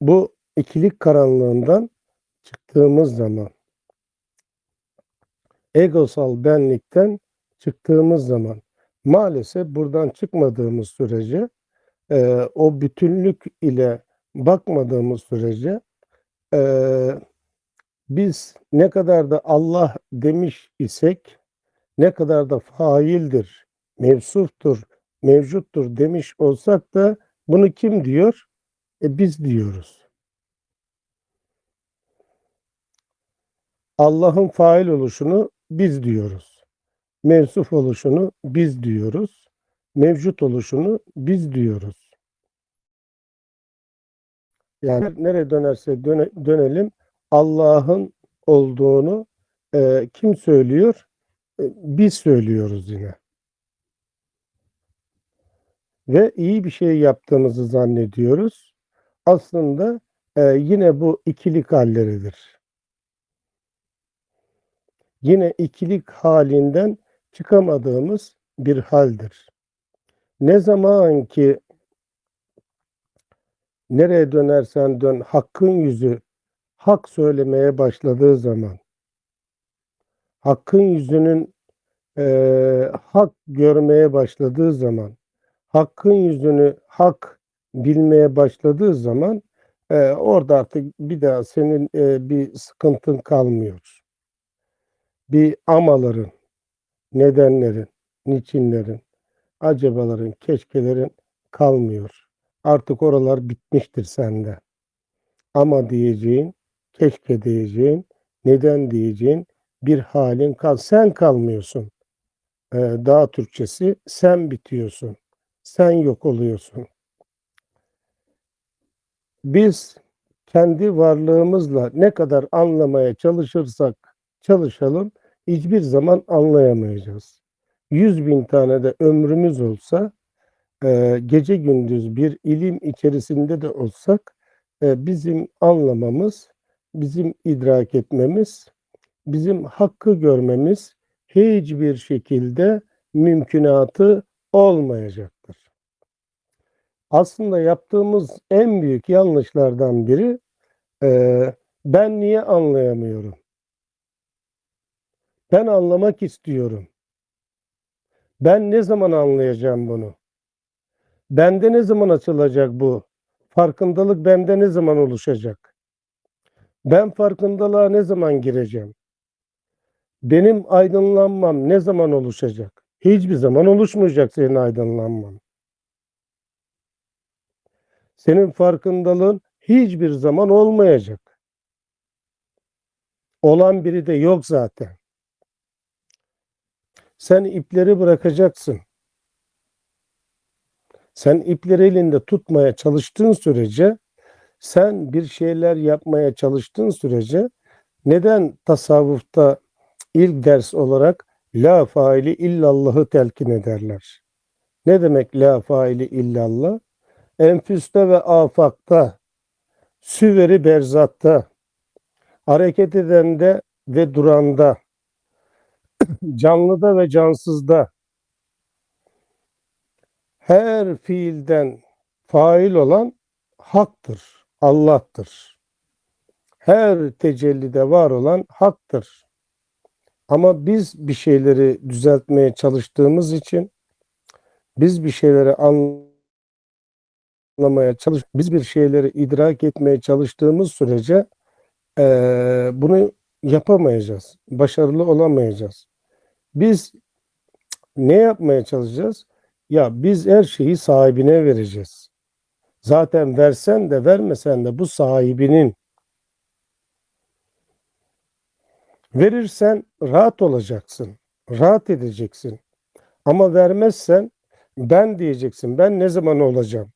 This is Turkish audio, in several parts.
bu ikilik karanlığından çıktığımız zaman egosal benlikten çıktığımız zaman maalesef buradan çıkmadığımız sürece e, o bütünlük ile bakmadığımız sürece e, biz ne kadar da Allah demiş isek ne kadar da faildir, mevsuftur, mevcuttur demiş olsak da bunu kim diyor? E biz diyoruz. Allah'ın fail oluşunu biz diyoruz. Mevsuf oluşunu biz diyoruz. Mevcut oluşunu biz diyoruz. Yani nereye dönerse döne, dönelim Allah'ın olduğunu e, kim söylüyor? E, biz söylüyoruz yine. Ve iyi bir şey yaptığımızı zannediyoruz. Aslında e, yine bu ikilik halleridir. Yine ikilik halinden çıkamadığımız bir haldir. Ne zaman ki nereye dönersen dön hakkın yüzü hak söylemeye başladığı zaman hakkın yüzünün e, hak görmeye başladığı zaman hakkın yüzünü hak bilmeye başladığı zaman e, orada artık bir daha senin e, bir sıkıntın kalmıyor. Bir amaların, nedenlerin, niçinlerin, acabaların, keşkelerin kalmıyor. Artık oralar bitmiştir sende. Ama diyeceğin, keşke diyeceğin, neden diyeceğin bir halin kal. Sen kalmıyorsun. Ee, daha Türkçesi sen bitiyorsun. Sen yok oluyorsun. Biz kendi varlığımızla ne kadar anlamaya çalışırsak çalışalım hiçbir zaman anlayamayacağız. Yüz bin tane de ömrümüz olsa e, gece gündüz bir ilim içerisinde de olsak e, bizim anlamamız, bizim idrak etmemiz, bizim hakkı görmemiz hiçbir şekilde mümkünatı olmayacaktır. Aslında yaptığımız en büyük yanlışlardan biri e, ben niye anlayamıyorum? Ben anlamak istiyorum. Ben ne zaman anlayacağım bunu? Bende ne zaman açılacak bu? Farkındalık bende ne zaman oluşacak? Ben farkındalığa ne zaman gireceğim? Benim aydınlanmam ne zaman oluşacak? Hiçbir zaman oluşmayacak senin aydınlanman. Senin farkındalığın hiçbir zaman olmayacak. Olan biri de yok zaten. Sen ipleri bırakacaksın. Sen ipleri elinde tutmaya çalıştığın sürece, sen bir şeyler yapmaya çalıştığın sürece neden tasavvufta ilk ders olarak la faili illallahı telkin ederler? Ne demek la faili illallah? Enfüste ve afakta, süveri berzatta, hareket edende ve duranda, canlıda ve cansızda, her fiilden fail olan haktır, Allah'tır. Her tecellide var olan haktır. Ama biz bir şeyleri düzeltmeye çalıştığımız için, biz bir şeyleri anlamaya çalış, biz bir şeyleri idrak etmeye çalıştığımız sürece e, bunu yapamayacağız, başarılı olamayacağız. Biz ne yapmaya çalışacağız? Ya biz her şeyi sahibine vereceğiz. Zaten versen de vermesen de bu sahibinin. Verirsen rahat olacaksın. Rahat edeceksin. Ama vermezsen ben diyeceksin. Ben ne zaman olacağım?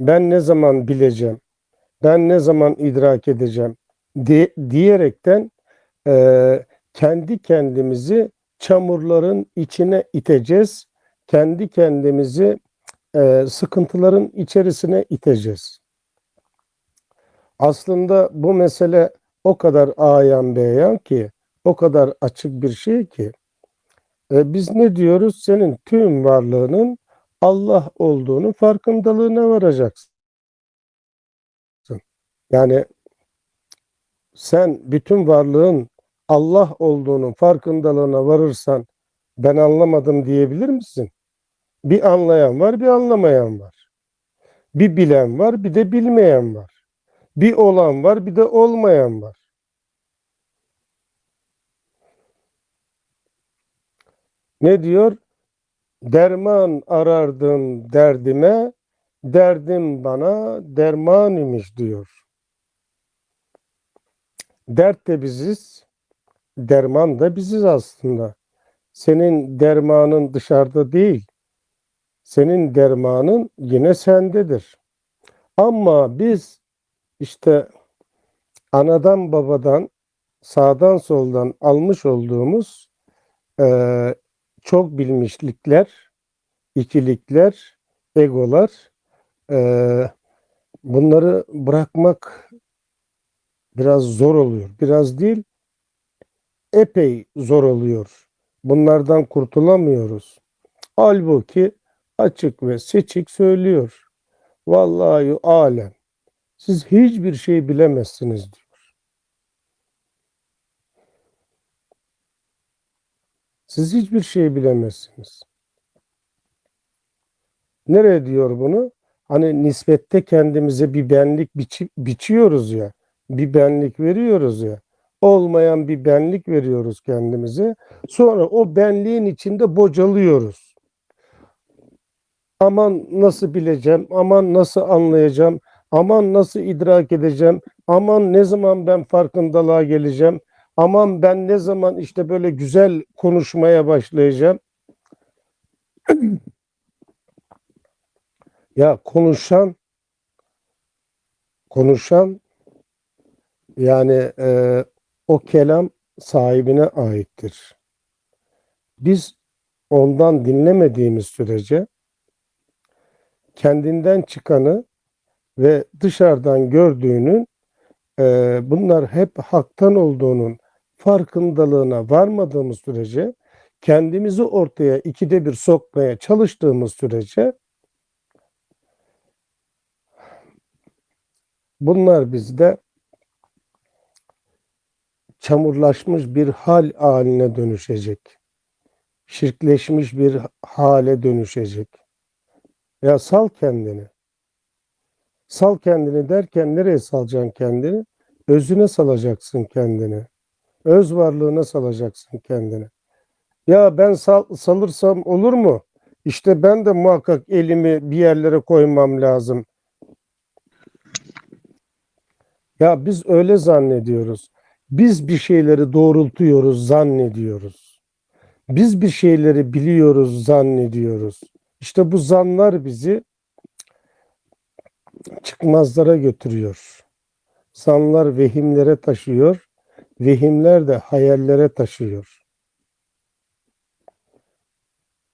Ben ne zaman bileceğim? Ben ne zaman idrak edeceğim? Di diyerekten e, kendi kendimizi çamurların içine iteceğiz. Kendi kendimizi e, sıkıntıların içerisine iteceğiz. Aslında bu mesele o kadar ayan beyan ki, o kadar açık bir şey ki, e, biz ne diyoruz? Senin tüm varlığının Allah olduğunu farkındalığına varacaksın. Yani sen bütün varlığın Allah olduğunun farkındalığına varırsan ben anlamadım diyebilir misin? Bir anlayan var, bir anlamayan var. Bir bilen var, bir de bilmeyen var. Bir olan var, bir de olmayan var. Ne diyor? Derman arardım derdime, derdim bana derman imiş diyor. Dert de biziz, derman da biziz aslında. Senin dermanın dışarıda değil. Senin dermanın yine sendedir. Ama biz işte anadan babadan sağdan soldan almış olduğumuz e, çok bilmişlikler, ikilikler, egolar e, bunları bırakmak biraz zor oluyor. Biraz değil, epey zor oluyor. Bunlardan kurtulamıyoruz. Halbuki açık ve seçik söylüyor. Vallahi alem. Siz hiçbir şey bilemezsiniz diyor. Siz hiçbir şey bilemezsiniz. Nereye diyor bunu? Hani nispette kendimize bir benlik biçi, biçiyoruz ya. Bir benlik veriyoruz ya. Olmayan bir benlik veriyoruz kendimize. Sonra o benliğin içinde bocalıyoruz. Aman nasıl bileceğim, aman nasıl anlayacağım, aman nasıl idrak edeceğim, aman ne zaman ben farkındalığa geleceğim, aman ben ne zaman işte böyle güzel konuşmaya başlayacağım. ya konuşan, konuşan yani e, o kelam sahibine aittir. Biz ondan dinlemediğimiz sürece kendinden çıkanı ve dışarıdan gördüğünün e, bunlar hep haktan olduğunun farkındalığına varmadığımız sürece kendimizi ortaya ikide bir sokmaya çalıştığımız sürece bunlar bizde çamurlaşmış bir hal haline dönüşecek. Şirkleşmiş bir hale dönüşecek. Ya sal kendini. Sal kendini derken nereye salacaksın kendini? Özüne salacaksın kendini. Öz varlığına salacaksın kendini. Ya ben sal, salırsam olur mu? İşte ben de muhakkak elimi bir yerlere koymam lazım. Ya biz öyle zannediyoruz. Biz bir şeyleri doğrultuyoruz, zannediyoruz. Biz bir şeyleri biliyoruz, zannediyoruz. İşte bu zanlar bizi çıkmazlara götürüyor. Zanlar vehimlere taşıyor, vehimler de hayallere taşıyor.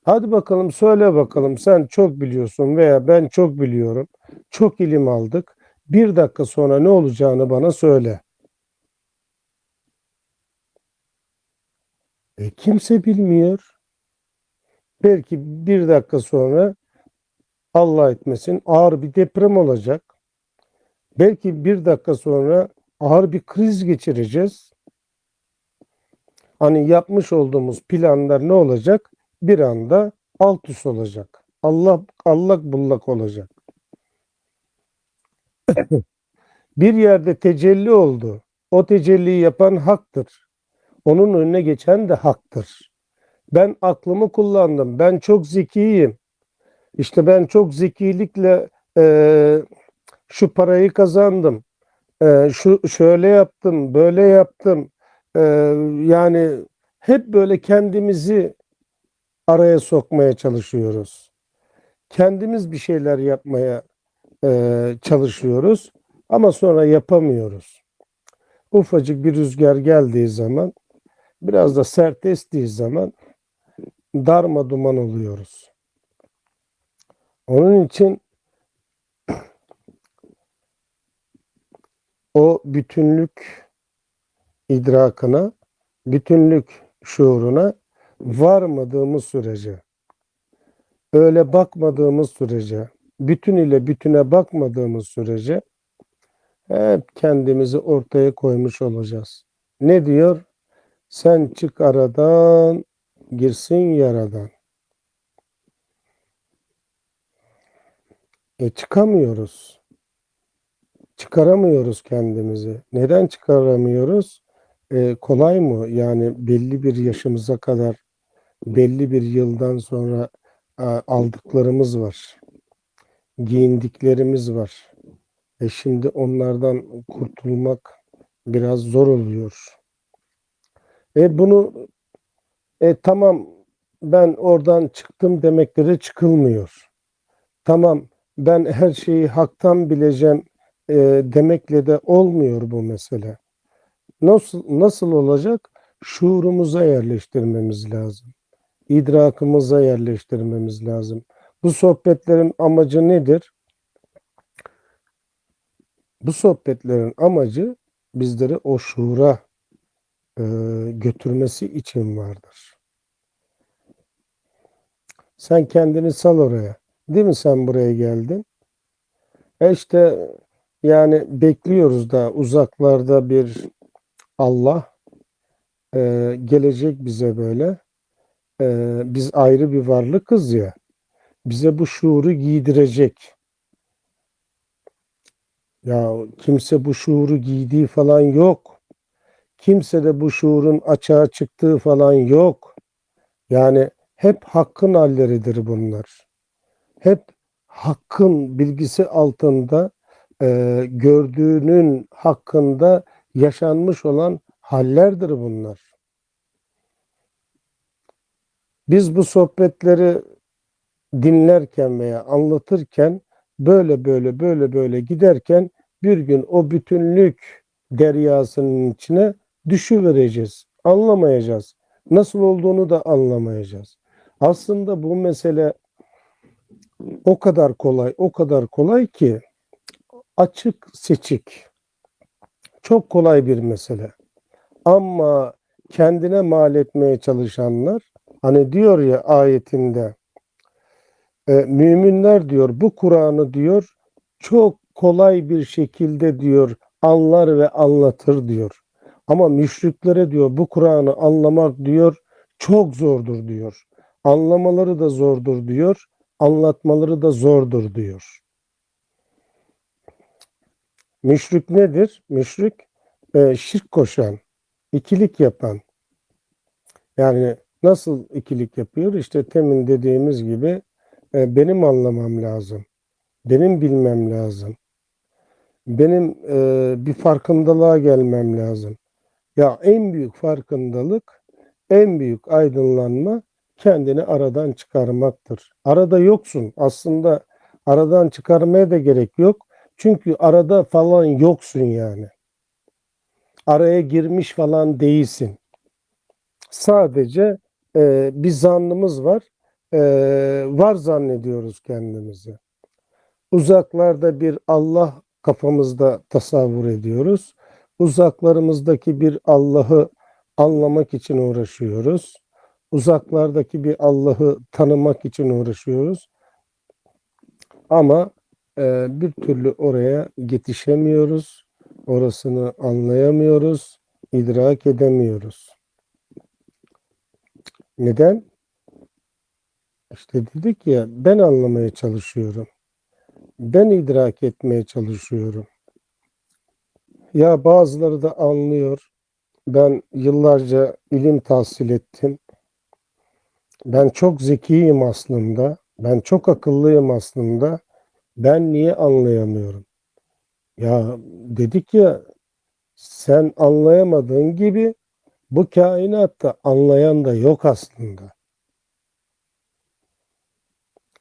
Hadi bakalım söyle bakalım sen çok biliyorsun veya ben çok biliyorum. Çok ilim aldık. Bir dakika sonra ne olacağını bana söyle. E, kimse bilmiyor. Belki bir dakika sonra Allah etmesin ağır bir deprem olacak. Belki bir dakika sonra ağır bir kriz geçireceğiz. Hani yapmış olduğumuz planlar ne olacak? Bir anda alt üst olacak. Allah allak bullak olacak. bir yerde tecelli oldu. O tecelliyi yapan haktır. Onun önüne geçen de haktır. Ben aklımı kullandım. Ben çok zekiyim. İşte ben çok zekilikle e, şu parayı kazandım. E, şu şöyle yaptım, böyle yaptım. E, yani hep böyle kendimizi araya sokmaya çalışıyoruz. Kendimiz bir şeyler yapmaya e, çalışıyoruz ama sonra yapamıyoruz. Ufacık bir rüzgar geldiği zaman, biraz da sert estiği zaman darma duman oluyoruz. Onun için o bütünlük idrakına, bütünlük şuuruna varmadığımız sürece, öyle bakmadığımız sürece, bütün ile bütüne bakmadığımız sürece hep kendimizi ortaya koymuş olacağız. Ne diyor? Sen çık aradan, girsin yaradan. E çıkamıyoruz. Çıkaramıyoruz kendimizi. Neden çıkaramıyoruz? E, kolay mı? Yani belli bir yaşımıza kadar, belli bir yıldan sonra a, aldıklarımız var. Giyindiklerimiz var. E şimdi onlardan kurtulmak biraz zor oluyor. E bunu e tamam ben oradan çıktım demekleri çıkılmıyor. Tamam ben her şeyi haktan bileceğim e, demekle de olmuyor bu mesele. Nasıl nasıl olacak? Şuurumuza yerleştirmemiz lazım. İdrakımıza yerleştirmemiz lazım. Bu sohbetlerin amacı nedir? Bu sohbetlerin amacı bizleri o şuura e, götürmesi için vardır. Sen kendini sal oraya. Değil mi sen buraya geldin? E işte yani bekliyoruz da uzaklarda bir Allah e, gelecek bize böyle. E, biz ayrı bir varlıkız ya. Bize bu şuuru giydirecek. Ya kimse bu şuuru giydiği falan yok. Kimse de bu şuurun açığa çıktığı falan yok. Yani hep hakkın halleridir bunlar. Hep hakkın bilgisi altında e, gördüğünün hakkında yaşanmış olan hallerdir bunlar. Biz bu sohbetleri dinlerken veya anlatırken böyle böyle böyle böyle giderken bir gün o bütünlük deryasının içine düşüvereceğiz. Anlamayacağız. Nasıl olduğunu da anlamayacağız. Aslında bu mesele o kadar kolay, o kadar kolay ki açık seçik. Çok kolay bir mesele. Ama kendine mal etmeye çalışanlar hani diyor ya ayetinde e, müminler diyor bu Kur'an'ı diyor çok kolay bir şekilde diyor anlar ve anlatır diyor. Ama müşriklere diyor bu Kur'an'ı anlamak diyor çok zordur diyor. Anlamaları da zordur diyor. Anlatmaları da zordur diyor. Müşrik nedir? Müşrik e, şirk koşan, ikilik yapan. Yani nasıl ikilik yapıyor? İşte temin dediğimiz gibi e, benim anlamam lazım. Benim bilmem lazım. Benim e, bir farkındalığa gelmem lazım. Ya en büyük farkındalık, en büyük aydınlanma kendini aradan çıkarmaktır. Arada yoksun. Aslında aradan çıkarmaya da gerek yok. Çünkü arada falan yoksun yani. Araya girmiş falan değilsin. Sadece e, bir zannımız var. E, var zannediyoruz kendimizi. Uzaklarda bir Allah kafamızda tasavvur ediyoruz. Uzaklarımızdaki bir Allah'ı anlamak için uğraşıyoruz. Uzaklardaki bir Allah'ı tanımak için uğraşıyoruz. Ama e, bir türlü oraya yetişemiyoruz. Orasını anlayamıyoruz, idrak edemiyoruz. Neden? İşte dedik ya ben anlamaya çalışıyorum. Ben idrak etmeye çalışıyorum. Ya bazıları da anlıyor. Ben yıllarca ilim tahsil ettim. Ben çok zekiyim aslında. Ben çok akıllıyım aslında. Ben niye anlayamıyorum? Ya dedik ya sen anlayamadığın gibi bu kainatta anlayan da yok aslında.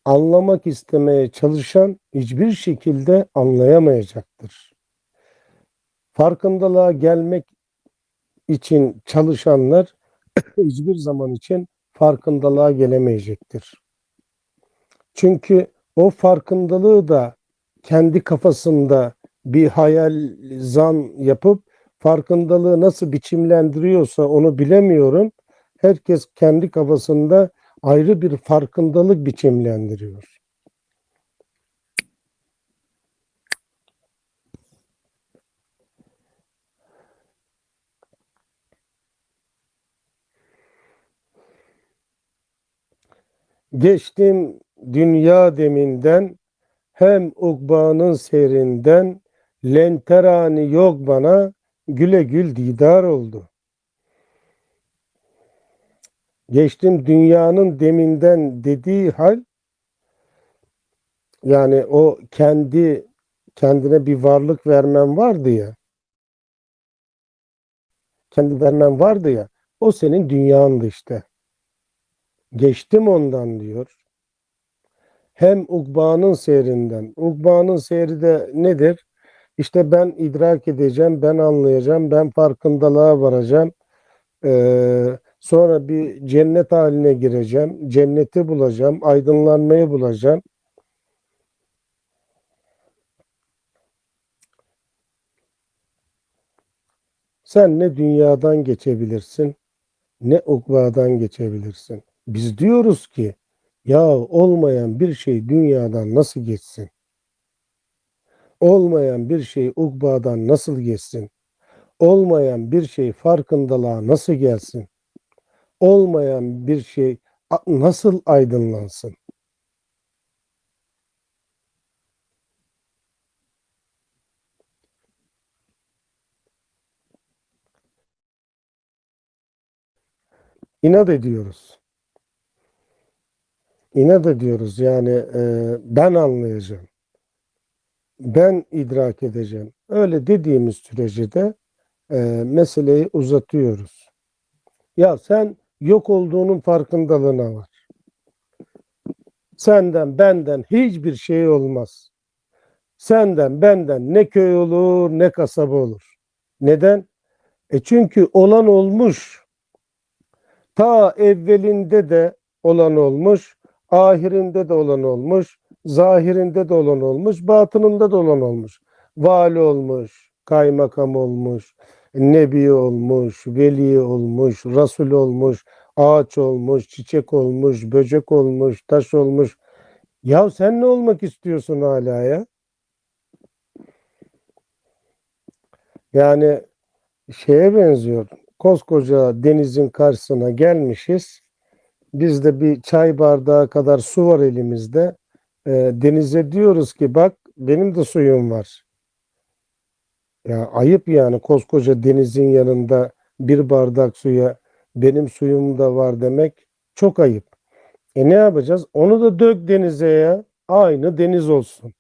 Anlamak istemeye çalışan hiçbir şekilde anlayamayacaktır. Farkındalığa gelmek için çalışanlar hiçbir zaman için farkındalığa gelemeyecektir. Çünkü o farkındalığı da kendi kafasında bir hayal zan yapıp farkındalığı nasıl biçimlendiriyorsa onu bilemiyorum. Herkes kendi kafasında ayrı bir farkındalık biçimlendiriyor. Geçtim dünya deminden hem ukbanın serinden lenterani yok bana güle gül didar oldu. Geçtim dünyanın deminden dediği hal yani o kendi kendine bir varlık vermen vardı ya kendi vermen vardı ya o senin dünyandı işte. Geçtim ondan diyor. Hem ukbanın seyrinden. Ukbanın seyri de nedir? İşte ben idrak edeceğim, ben anlayacağım, ben farkındalığa varacağım. Ee, sonra bir cennet haline gireceğim, cenneti bulacağım, aydınlanmayı bulacağım. Sen ne dünyadan geçebilirsin, ne ukbadan geçebilirsin. Biz diyoruz ki, ya olmayan bir şey dünyadan nasıl geçsin? Olmayan bir şey ukbadan nasıl geçsin? Olmayan bir şey farkındalığa nasıl gelsin? Olmayan bir şey nasıl aydınlansın? İnat ediyoruz. İnat ediyoruz yani e, ben anlayacağım. Ben idrak edeceğim. Öyle dediğimiz sürece de e, meseleyi uzatıyoruz. Ya sen yok olduğunun farkındalığına var. Senden benden hiçbir şey olmaz. Senden benden ne köy olur ne kasaba olur. Neden? E çünkü olan olmuş. Ta evvelinde de olan olmuş, ahirinde de olan olmuş, zahirinde de olan olmuş, batınında da olan olmuş. Vali olmuş, kaymakam olmuş, nebi olmuş, veli olmuş, rasul olmuş, ağaç olmuş, çiçek olmuş, böcek olmuş, taş olmuş. Ya sen ne olmak istiyorsun hala ya? Yani şeye benziyor. Koskoca denizin karşısına gelmişiz. Bizde bir çay bardağı kadar su var elimizde. Ee, denize diyoruz ki bak benim de suyum var. Ya ayıp yani koskoca denizin yanında bir bardak suya benim suyum da var demek çok ayıp. E ne yapacağız? Onu da dök denize ya. Aynı deniz olsun.